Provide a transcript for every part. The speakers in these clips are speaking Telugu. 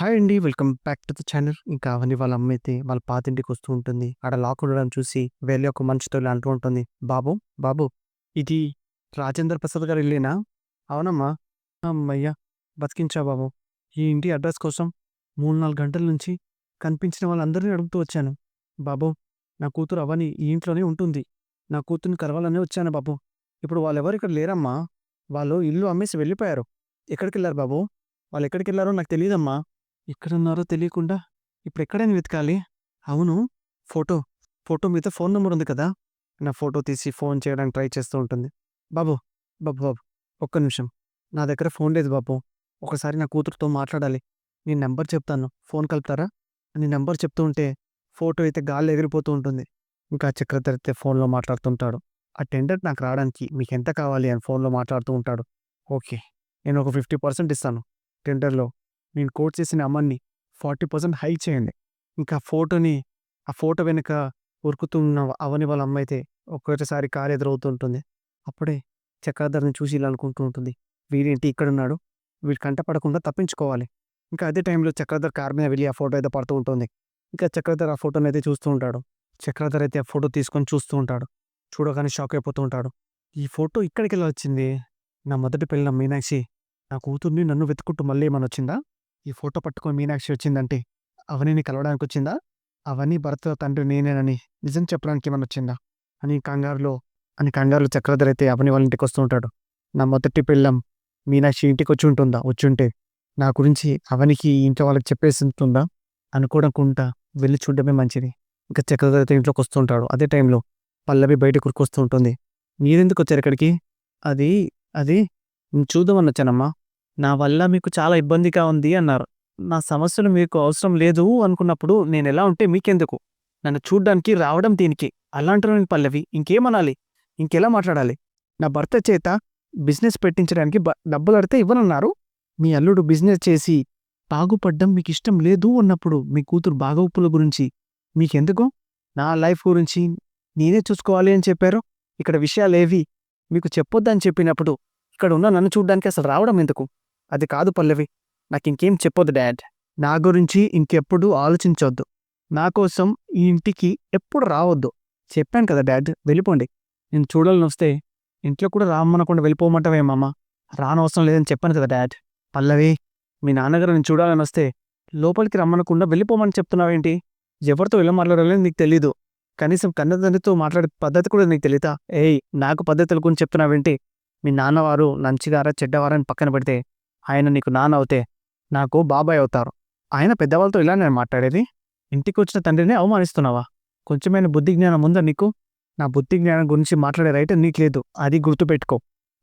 హాయ్ అండి. Welcome back to the channel. ఇంకా అవని వాళ్ళ అమ్మయితే వాళ్ళ పాతింటికి వస్తూ ఉంటుంది. ఆడ లాక్ ఉండడం చూసి వెళ్ళి ఒక మనిషితో అంటూ ఉంటుంది. బాబు, బాబు ఇది రాజేంద్ర ప్రసాద్ గారు ఇల్లేనా? అవునమ్మా. అమ్మయ్యా బతికించా బాబు. ఈ ఇంటి అడ్రస్ కోసం 3, 4 గంటల నుంచి కనిపించిన వాళ్ళందరినీ అడుగుతూ వచ్చాను. బాబు నా కూతురు అవని ఈ ఇంట్లోనే ఉంటుంది. నా కూతుర్ని కలవాలనే వచ్చాను బాబు. ఇప్పుడు వాళ్ళెవరు ఇక్కడ లేరమ్మా. వాళ్ళు ఇల్లు అమ్మేసి వెళ్ళిపోయారు. ఎక్కడికెళ్ళారు బాబు? వాళ్ళెక్కడికెళ్ళారో నాకు తెలియదమ్మా ఎక్కడున్నారో తెలియకుండా ఇప్పుడెక్కడైనా వెతకాలి? అవును. ఫోటో. ఫోటో మీద ఫోన్ నెంబర్ ఉంది కదా! నా ఫోటో తీసి ఫోన్ చేయడానికి ట్రై చేస్తూ ఉంటుంది. బాబు, బాబు, బాబు ఒక్క నిమిషం. నా దగ్గర ఫోన్ లేదు బాబు. ఒకసారి నా కూతురుతో మాట్లాడాలి. నీ నెంబర్ చెప్తాను. ఫోన్ కలుపుతారా? నీ నెంబర్ చెప్తూ ఉంటే ఫోటో అయితే గాలి ఎగిరిపోతూ ఉంటుంది. ఇంకా చక్రధర్ అయితే ఫోన్‌లో మాట్లాడుతుంటాడు. ఆ టెండర్ నాకు రావడానికి మీకెంత కావాలి అని ఫోన్‌లో మాట్లాడుతూ ఉంటాడు. ఓకే. నేను ఒక 50% ఇస్తాను. టెండర్‌లో నేను కోట్ చేసిన అమ్మని ఫార్టీ పర్సెంట్ హై చేయండి. ఇంకా ఫోటోని ఆ ఫోటో వెనక ఉరుకుతున్న అవని వాళ్ళ అమ్మయితే ఒక్కటేసారి కారు ఎదురవుతుంటుంది అప్పుడే చక్రధర్‌ని చూసి ఇలా అనుకుంటూ ఉంటుంది. వీడేంటి ఇక్కడున్నాడు? వీడు కంటపడకుండా తప్పించుకోవాలి. ఇంకా అదే టైంలో చక్రధర్ కారు మీద వెళ్ళి ఆ ఫోటో అయితే పడుతూ ఉంటుంది. ఇంకా చక్రధర్ ఆ ఫోటోనైతే చూస్తూ ఉంటాడు. చక్రధర్ అయితే ఆ ఫోటో తీసుకొని చూస్తూ ఉంటాడు. చూడగానే షాక్ అయిపోతూ ఉంటాడు. ఈ ఫోటో ఇక్కడికెలా వచ్చింది? నా మొదటి పెళ్ళిన మీనాక్షి నా కూతుర్ని నన్ను వెతుక్కుంటూ మళ్ళీ ఏమన్నా వచ్చిందా? ఈ ఫోటో పట్టుకొని మీనాక్షి వచ్చిందంటే అవనిని కలవడానికొచ్చిందా? అవన్నీ భర్త తండ్రి నేనేనని నిజం చెప్పడానికి ఏమన్నా వచ్చిందా? అని కంగారులో అని కంగారులో చక్రధర్ అయితే అవని వాళ్ళ ఇంటికొస్తూ ఉంటాడు. నా మొదటి పిల్లం మీనాక్షి ఇంటికొచ్చి ఉంటుందా? వచ్చుంటే నా గురించి అవనికి ఇంట్లో వాళ్ళకి చెప్పేసి ఉంటుందా? అనుకోకుండా వెళ్ళి చూడడమే మంచిది. ఇంకా చక్రధర్ అయితే ఇంట్లోకి ఉంటాడు. అదే టైంలో పల్లవి బయటకు ఉరుకొస్తూ ఉంటుంది. మీరెందుకొచ్చారు ఇక్కడికి? అది అది చూద్దామని వచ్చానమ్మా. నా వల్ల మీకు చాలా ఇబ్బందిగా ఉంది అన్నారు. నా సమస్యలు మీకు అవసరం లేదు అనుకున్నప్పుడు నేనెలా ఉంటే మీకెందుకు? నన్ను చూడ్డానికి రావడం దీనికి. అలాంటి పల్లవి. ఇంకేమనాలి? ఇంకెలా మాట్లాడాలి? నా భర్త చేత బిజినెస్ పెట్టించడానికి డబ్బులు అడితే ఇవ్వనన్నారు. మీ అల్లుడు బిజినెస్ చేసి బాగుపడ్డం మీకిష్టం లేదు అన్నప్పుడు మీ కూతురు బాగోపుల గురించి మీకెందుకు? నా లైఫ్ గురించి నేనే చూసుకోవాలి అని చెప్పారు. ఇక్కడ విషయాలేవి మీకు చెప్పొద్దని చెప్పినప్పుడు ఇక్కడ ఉన్న నన్ను చూడ్డానికి అసలు రావడం ఎందుకు? అది కాదు పల్లవి. నాకింకేం చెప్పొద్దు డాడ్. నా గురించి ఇంకెప్పుడు ఆలోచించొద్దు. నా కోసం ఈ ఇంటికి ఎప్పుడు రావద్దు. చెప్పాను కదా డాడ్ వెళ్ళిపోండి. నేను చూడాలని వస్తే ఇంట్లో కూడా రామ్మనకుండా వెళ్ళిపోమంటావేమమ్మా? రానవసరం లేదని చెప్పాను కదా డాడ్. పల్లవి మీ నాన్నగారు నేను చూడాలని వస్తే లోపలికి రమ్మనకుండా వెళ్ళిపోమని చెప్తున్నావేంటి? ఎవరితో ఎలా మాట్లాడాలో నీకు తెలీదు. కనీసం కన్నతండ్రితో మాట్లాడే పద్ధతి కూడా నీకు తెలీదా? ఏయ్ నాకు పద్ధతుల గురించి చెప్తున్నావేంటి? మీ నాన్నవారు మంచివారా చెడ్డవారని పక్కన పెడితే ఆయన నీకు నాన్న అవుతే నాకు బాబాయ్ అవుతారు. ఆయన పెద్దవాళ్ళతో ఇలా నేను మాట్లాడేది? ఇంటికొచ్చిన తండ్రిని అవమానిస్తున్నావా? కొంచెమైన బుద్ధి జ్ఞానం ఉందా నీకు? నా బుద్ధి జ్ఞానం గురించి మాట్లాడే రైట్ నీకు లేదు. అది గుర్తుపెట్టుకో.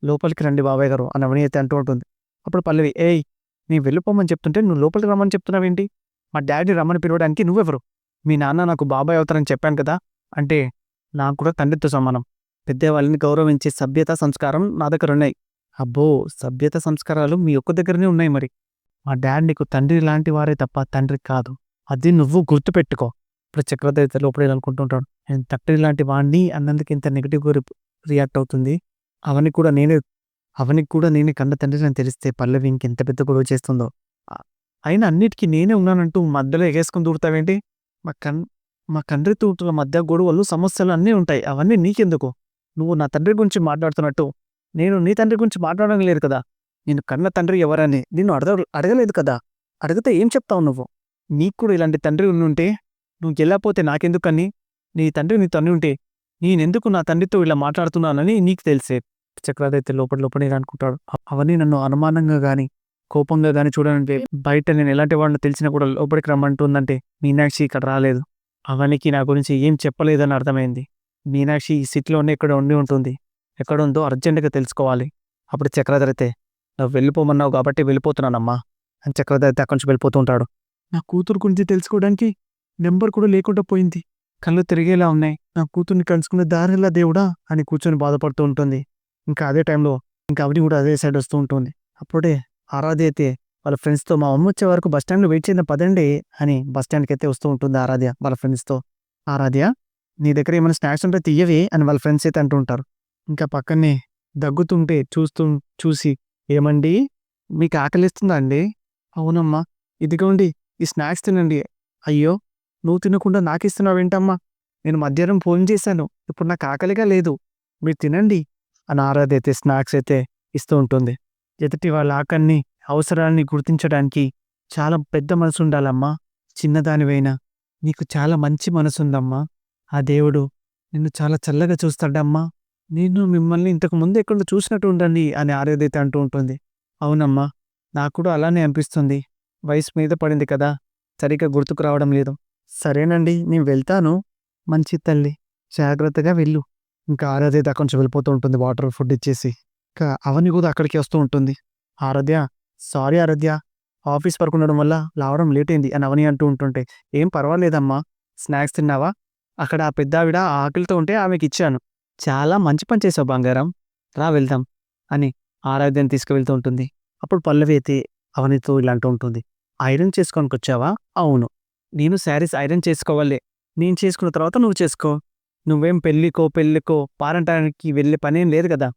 లోపలికి రండి బాబాయ్ గారు అని అవినీతి అంటూ ఉంటుంది. అప్పుడు పల్లవి ఏయ్ నేను వెళ్ళిపోమని చెప్తుంటే నువ్వు లోపలికి రమ్మని చెప్తున్నావేంటి? మా డాడీ రమ్మని పిలవడానికి నువ్వెవరు? మీ నాన్న నాకు బాబాయ్ అవుతారని చెప్పాను కదా! అంటే నాకు కూడా తండ్రితో సమానం. పెద్దవాళ్ళని గౌరవించే సభ్యత, సంస్కారం నా దగ్గరున్నాయి. అబ్బో! సభ్యత, సంస్కారాలు మీ ఒక్క దగ్గరనే ఉన్నాయి మరి. మా డాడ్ నీకు తండ్రి లాంటి వారే తప్ప తండ్రి కాదు. అది నువ్వు గుర్తుపెట్టుకో. ఇప్పుడు చక్రవర్తి అయితే లోపల అనుకుంటుంటాడు నేను తండ్రి లాంటి వాడిని అన్నందుకు ఇంత నెగెటివ్‌గా రియాక్ట్ అవుతుంది. అవని కూడా నేనే అవనికి కూడా నేనే కన్న తండ్రిని తెలిస్తే పల్లవి ఇంకెంత పెద్ద గొడవ చేస్తుందో. అయినా అన్నిటికీ నేనే ఉన్నానంటూ మధ్యలో ఎగేసుకొని దూరుతావేంటి? మా కన్ మా తండ్రి కూతుర్ల మధ్య గొడవలు, సమస్యలు అన్నీ ఉంటాయి. అవన్నీ నీకెందుకు? నువ్వు నా తండ్రి గురించి మాట్లాడుతున్నట్టు నేను నీ తండ్రి గురించి మాట్లాడడం లేదు కదా! నేను కన్న తండ్రి ఎవరని నిన్ను అడగ అడగలేదు కదా! అడిగితే ఏం చెప్తావు నువ్వు? నీకు కూడా ఇలాంటి తండ్రి ఉండుంటే నువ్వు ఎళ్ళకపోతే నాకెందుకని? నీ తండ్రి నీ తండ్రి ఉంటే నేనెందుకు నా తండ్రితో ఇలా మాట్లాడుతున్నానని నీకు తెలిసే. చక్రాదైతే లోపల లోపలే అనుకుంటాడు. అవన్నీ నన్ను అనుమానంగా కానీ కోపంగా కానీ చూడాలంటే బయట నేను ఎలాంటి వాళ్ళని తెలిసినా కూడా లోపలికి రమ్మంటుందంటే మీనాక్షి ఇక్కడ రాలేదు. అవనికి నా గురించి ఏం చెప్పలేదని అర్థమైంది. మీనాక్షి ఈ సిటీలోనే ఎక్కడో ఉండి ఉంటుంది. ఎక్కడుందో అర్జెంట్‌గా తెలుసుకోవాలి. అప్పుడు చక్రధర్ అయితే నువ్వు వెళ్ళిపోమన్నావు కాబట్టి వెళ్ళిపోతున్నానమ్మా అని చక్రధర్ అయితే అక్కడి నుంచి వెళ్ళిపోతూ ఉంటాడు. నా కూతురు గురించి తెలుసుకోవడానికి నెంబర్ కూడా లేకుండా పోయింది. కళ్ళు తిరిగేలా ఉన్నాయి. నా కూతుర్ని కలుసుకునే దారెలా దేవుడా అని కూర్చొని బాధపడుతూ ఉంటుంది. ఇంకా అదే టైంలో ఇంకా అవని కూడా అదే సైడ్ వస్తూ ఉంటుంది. అప్పుడే ఆరాధ్య అయితే వాళ్ళ ఫ్రెండ్స్‌తో మా అమ్మ వచ్చే వరకు బస్ స్టాండ్‌లో వెయిట్ చేద్దాం పదండి అని బస్ స్టాండ్‌కి అయితే వస్తూ ఉంటుంది ఆరాధ్య వాళ్ళ ఫ్రెండ్స్‌తో. ఆరాధ్య నీ దగ్గర ఏమైనా స్నాక్స్ ఉంటే తియ్యవే అని వాళ్ళ ఫ్రెండ్స్ అయితే అంటుంటారు ఇంకా పక్కనే దగ్గుతుంటే చూస్తూ చూసి ఏమండీ? మీకు ఆకలిస్తుందా అండి? అవునమ్మా. ఇదిగోండి ఈ స్నాక్స్ తినండి. అయ్యో! నువ్వు తినకుండా నాకు ఇస్తున్నావేంటమ్మా నేను మధ్యాహ్నం ఫోన్ చేశాను. ఇప్పుడు నాకు ఆకలిగా లేదు. మీరు తినండి. అని ఆరాధ అయితే స్నాక్స్ అయితే ఇస్తూ ఉంటుంది. ఎదుటి వాళ్ళ ఆకలిని అవసరాన్ని గుర్తించడానికి చాలా పెద్ద మనసు ఉండాలమ్మా. చిన్నదానివైనా. నీకు చాలా మంచి మనసు ఉందమ్మా. ఆ దేవుడు నిన్ను చాలా చల్లగా చూస్తాడమ్మా. నేను మిమ్మల్ని ఇంతకు ముందు ఎక్కడ చూసినట్టు ఉండండి అని ఆరాధ్యత అంటూ ఉంటుంది. అవునమ్మా నాకు కూడా అలానే అనిపిస్తుంది. వయసు మీద పడింది కదా సరిగ్గా గుర్తుకు రావడం లేదు. సరేనండి నేను వెళ్తాను. మంచి తల్లి జాగ్రత్తగా వెళ్ళు. ఇంకా ఆరాధ్య అక్కడి నుంచి వెళ్ళిపోతూ ఉంటుంది వాటర్ ఫుడ్ ఇచ్చేసి. ఇంకా అవని కూడా అక్కడికి వస్తూ ఉంటుంది. ఆరాధ్య సారీ ఆరాధ్య ఆఫీస్ వరకు ఉండడం వల్ల రావడం లేట్ అయింది అని అవని అంటూ ఉంటుంటే ఏం పర్వాలేదమ్మా. స్నాక్స్ తిన్నావా? అక్కడ ఆ పెద్దావిడ ఆకలితో ఉంటే ఆమెకి ఇచ్చాను. చాలా మంచి పని చేసావు బంగారం. రా వెళ్దాం అని ఆరాధ్యని తీసుకువెళ్తూ ఉంటుంది. అప్పుడు పల్లవి అయితే అవనితో ఇలా అంటూ ఉంటుంది. ఐరన్ చేసుకొనికొచ్చావా అవును. నేను శారీస్ ఐరన్ చేసుకోవాలి. నేను చేసుకున్న తర్వాత నువ్వు చేసుకో. నువ్వేం పెళ్ళికో పెళ్ళికో పారంటానికి వెళ్ళే పని ఏం లేదు కదా.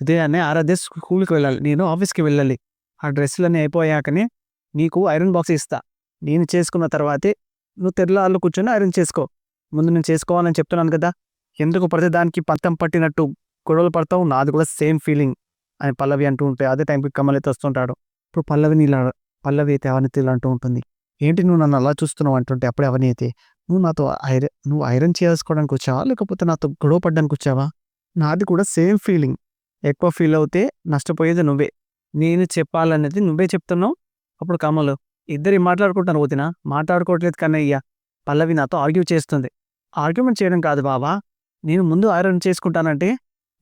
ఉదయాన్నే ఆరాధ్య స్కూల్కి వెళ్ళాలి. నేను ఆఫీస్కి వెళ్ళాలి. ఆ డ్రెస్సులన్నీ అయిపోయాకనే నీకు ఐరన్ బాక్స్ ఇస్తా. నేను చేసుకున్న తర్వాతే నువ్వు తెల్లాళ్ళు కూర్చొని ఐరన్ చేసుకో. ముందు నేను చేసుకోవాలని చెప్తున్నాను కదా ఎందుకు ప్రతి దానికి పంతం పట్టినట్టు గొడవలు పడతావు? నాది కూడా సేమ్ ఫీలింగ్ అని పల్లవి అంటూ ఉంటే అదే టైంకి కమల్ అయితే వస్తుంటాడు. ఇప్పుడు పల్లవిని ఇలా పల్లవి అయితే అవనీతి ఇలా అంటూ ఉంటుంది. ఏంటి నువ్వు నన్ను అలా చూస్తున్నావు అంటుంటే అప్పుడే అవనీతి. నువ్వు నాతో ఐరన్ నువ్వు ఐరన్ చేసుకోవడానికి వచ్చావా? లేకపోతే నాతో గొడవ పడ్డానికి వచ్చావా? నాది కూడా సేమ్ ఫీలింగ్. ఎక్కువ ఫీల్ అవుతే నష్టపోయేది నువ్వే. నేను చెప్పాలనేది నువ్వే చెప్తున్నావు. అప్పుడు కమలు ఇద్దరి మాట్లాడుకుంటున్నారు వదిన? మాట్లాడుకోవట్లేదు కన్నయ్య. పల్లవి నాతో ఆర్గ్యూ చేస్తుంది. ఆర్గ్యుమెంట్ చేయడం కాదు బావా. నేను ముందు ఐరన్ చేసుకుంటానంటే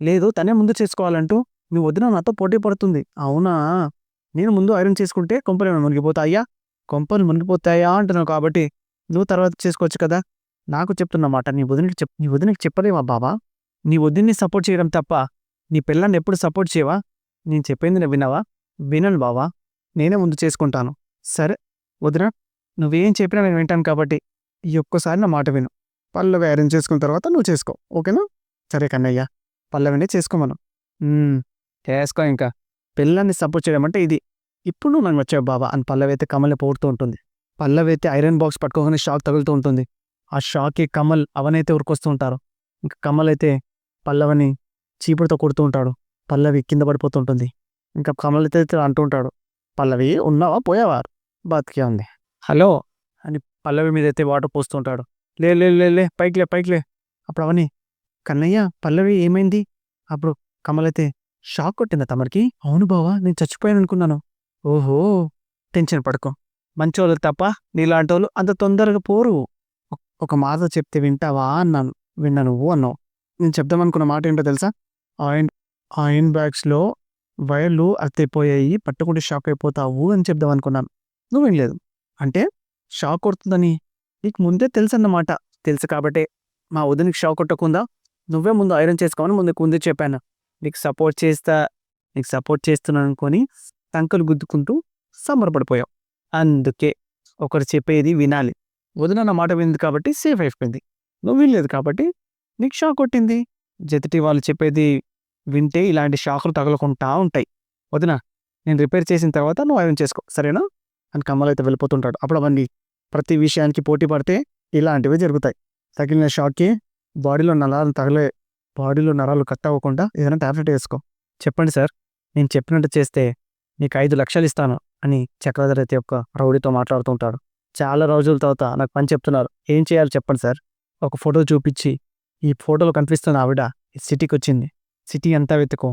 లేదు తనే ముందు చేసుకోవాలంటూ నీ వదిన నాతో పోటీ పడుతుంది. అవునా? నేను ముందు ఐరన్ చేసుకుంటే కొంపలు ఏమైనా మునిగిపోతాయా? కొంపలు మునిగిపోతాయా అంటున్నావు కాబట్టి నువ్వు తర్వాత చేసుకోవచ్చు కదా? నాకు చెప్తున్నమాట నీ వదినకి చెప్ నీ వదినకి చెప్పలేవా బాబా నీ వదిన్ని సపోర్ట్ చేయడం తప్ప నీ పిల్లల్ని ఎప్పుడు సపోర్ట్ చేయవా? నేను చెప్పింది నువ్వు వినవా వినను బావా. నేనే ముందు చేసుకుంటాను. సరే వదిన నువ్వేం చెప్పినా నేను వింటాను కాబట్టి ఈ ఒక్కసారి నా మాట విను. పల్లవి ఐరన్ చేసుకున్న తర్వాత నువ్వు చేసుకో. ఓకేనా? సరే కన్నయ్య. పల్లవినే చేసుకో మనం. చేసుకో ఇంకా. పిల్లల్ని సపోర్ట్ చేయడం అంటే ఇది. ఇప్పుడు నువ్వు నన్ను వచ్చావు బాబా అని పల్లవి అయితే కమల్ని పోడుతూ ఉంటుంది. పల్లవి అయితే ఐరన్ బాక్స్ పట్టుకోగానే షాక్ తగులుతూ ఉంటుంది. ఆ షాక్కి కమల్ అవనైతే ఉరికొస్తూ ఉంటారు. ఇంకా కమల్ అయితే పల్లవిని చీపుడుతో కొడుతూ ఉంటాడు. పల్లవి కింద పడిపోతూ ఉంటుంది. ఇంకా కమల్ అయితే అంటూ ఉంటాడు. పల్లవి ఉన్నావా? పోయావా? బతికే ఉంది. హలో అని పల్లవి మీద అయితే వాటర్ పోస్తూ ఉంటాడు. లే లే లే లే పైకిలే పైకిలే అప్పుడు అవని కన్నయ్య పల్లవి ఏమైంది? అప్పుడు కమలైతే షాక్ కొట్టిందా తమరికి? అవును బావా నేను చచ్చిపోయాను అనుకున్నాను. ఓహో టెన్షన్ పడుకో. మంచోళ్ళు తప్ప నీలాంటి వాళ్ళు అంత తొందరగా పోరు. ఒక మాట చెప్తే వింటావా? అన్నాను. విన్నా నువ్వు అన్నావు. నేను చెప్దామనుకున్న మాట ఏంటో తెలుసా? ఆయిన్ ఆయిన్ బ్యాగ్స్లో వైర్లు అర్థైపోయాయి పట్టుకుంటే షాక్ అయిపోతావు అని చెప్దాం అనుకున్నాను. నువ్వు వినలేదు అంటే షాక్ కొడుతుందని నీకు ముందే తెలుసు అన్నమాట తెలుసు కాబట్టే మా వదినికి షాక్ కొట్టకుండా నువ్వే ముందు ఐరన్ చేసుకోమని ముందుకు ముందే చెప్పాను. నీకు సపోర్ట్ చేస్తా నీకు సపోర్ట్ చేస్తున్నాను అనుకొని టంకలు గుద్దుకుంటూ సంబరపడిపోయావు అందుకే ఒకరు చెప్పేది వినాలి. వదిన నా మాట వింది కాబట్టి సేఫ్ అయిపోయింది. నువ్వు వినలేదు కాబట్టి నీకు షాక్ కొట్టింది. జతటి వాళ్ళు చెప్పేది వింటే ఇలాంటి షాకులు తగలకుంటా ఉంటాయి. వదిన నేను రిపేర్ చేసిన తర్వాత నువ్వు ఐరన్ చేసుకో. సరేనా? అని కమ్మలు అయితే వెళ్ళిపోతుంటాడు. అప్పుడు అవన్నీ ప్రతి విషయానికి పోటీ పడితే ఇలాంటివి జరుగుతాయి. తగిలిన షాక్కి బాడీలో నరాలు తగలే బాడీలో నరాలు కట్ అవ్వకుండా ఏదైనా టాబ్లెట్ వేసుకో. చెప్పండి సార్ నేను చెప్పినట్టు చేస్తే నీకు ఐదు లక్షలు ఇస్తాను అని చక్రధరతి యొక్క రౌడీతో మాట్లాడుతూ ఉంటాడు. చాలా రోజుల తర్వాత నాకు పని చెప్తున్నారు. ఏం చేయాలో చెప్పండి సార్. ఒక ఫోటో చూపించి ఈ ఫోటోలో కనిపిస్తున్న ఆవిడ ఈ సిటీకి వచ్చింది. సిటీ అంతా వెతుకో.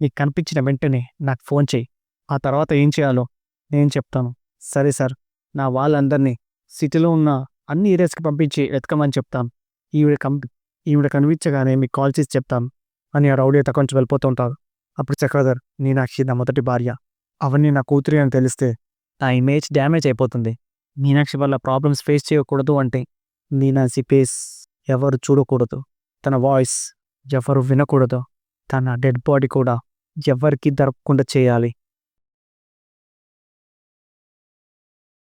నీకు కనిపించిన వెంటనే నాకు ఫోన్ చేయి. ఆ తర్వాత ఏం చేయాలో నేను చెప్తాను. సరే సార్ నా వాళ్ళందరినీ సిటీలో ఉన్న అన్ని ఏరియాస్కి పంపించి వెతకమని చెప్తాను ఈవిడ కంప్ ఈవిడ కనిపించగానే మీకు కాల్ చేసి చెప్తాను అని ఆ రౌడీ అయితే కొంచెం వెళ్ళిపోతూ ఉంటారు. అప్పుడు చక్రధర్ మీనాక్షి నా మొదటి భార్య. అవన్నీ నా కూతురి అని తెలిస్తే నా ఇమేజ్ డ్యామేజ్ అయిపోతుంది. మీనాక్షి వల్ల ప్రాబ్లమ్స్ ఫేస్ చేయకూడదు అంటే మీనాక్షి ఫేస్ ఎవరు చూడకూడదు. తన వాయిస్ ఎవరు వినకూడదు. తన డెడ్ బాడీ కూడా ఎవరికి దొరకకుండా చేయాలి.